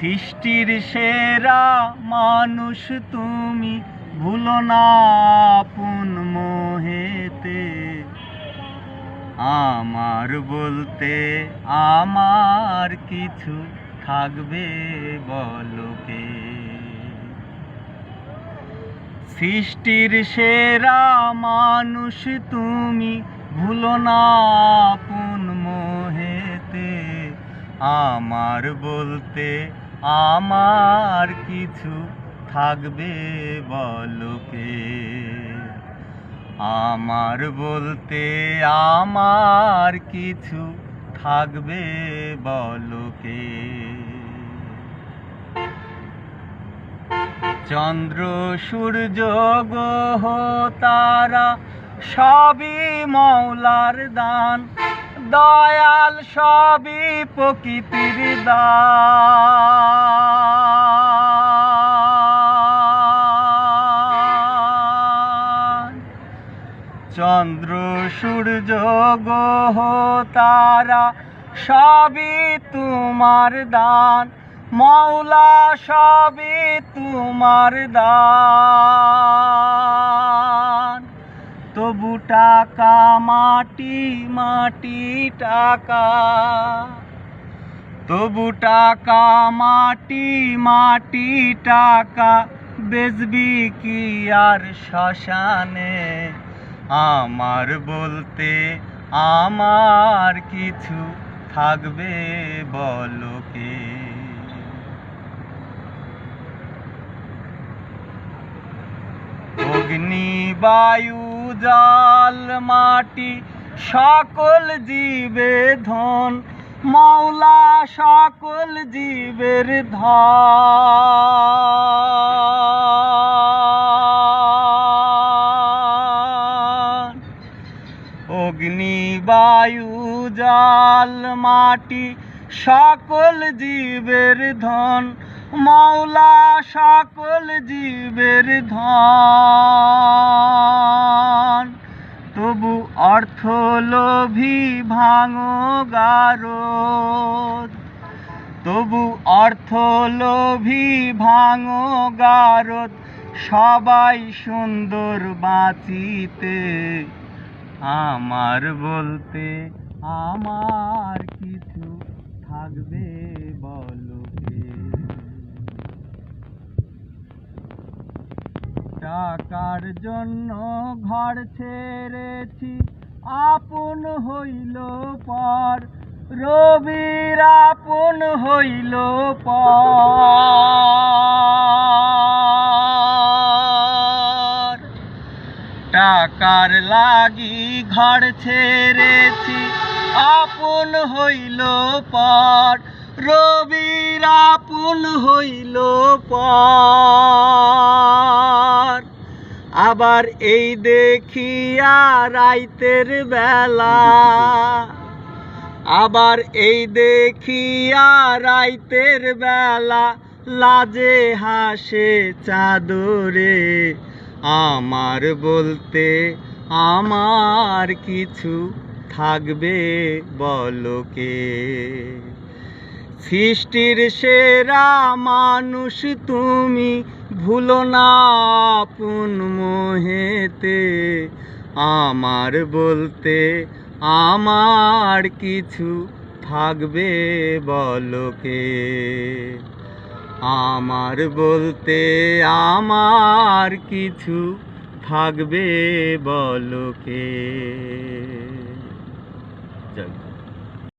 সৃষ্টির সেরা মানুষ তুমি ভুলো না আপন মোহেতে। আমার বলতে আমার কিছু থাকবে বলকে সৃষ্টির সেরা মানুষ তুমি ভুলো না আপন মোহেতে। আমার বলতে আমার কিছু থাকবে বলকে আমার বলতে আমার কিছু থাকবে বলকে চন্দ্র, সূর্য, গ্রহ, তারা সবই মৌলার দান। দয়াল সবই প্রকৃতির চন্দ্র সূর্য গ্রহ তারা সবই তোমার দান। মৌলা সবই তোমার দান। তবু টাকা, মাটি মাটি, টাকা। তবু টাকা, মাটি মাটি, টাকা বেচবি কি আর শ্মশানে? আমার বলতে আমার কিছু থাকবে বলকে অগ্নি বায়ু জল, মাটি, সকল জীবে ধন। মৌলা, সকল জীবের ধন। অগ্নি, বায়ু, জল, মাটি, সকল জীবের ধন। মৌলা, সকল জীবের ধন। অর্থ লোভী ভাঙো গারদ তবু অর্থ লোভী ভাঙো গারদ সবাই সুন্দর বাঁচিতে, আমার বলতে আমার কিছু থাকবে বলকে টাকার জন্য ঘর ছেড়েছি আপন হইল পর, রবির আপন হইল পর। টাকার লাগি ঘর ছেড়েছি, আপন হইল পর, রবির আপন হইল পর। আবার এই দেখিয়া রাইতের বেলা। আবার এই দেখিয়া রাইতের বেলা লাজে হাসে চাদরে। আমার বলতে আমার কিছু থাকবে বলকে সৃষ্টির সেরা মানুষ তুমি। ভুলো না আপন মোহেতে আমার বলতে আমার কিছু থাকবে বলকে আমার বলতে আমার কিছু থাকবে বলকে জয়।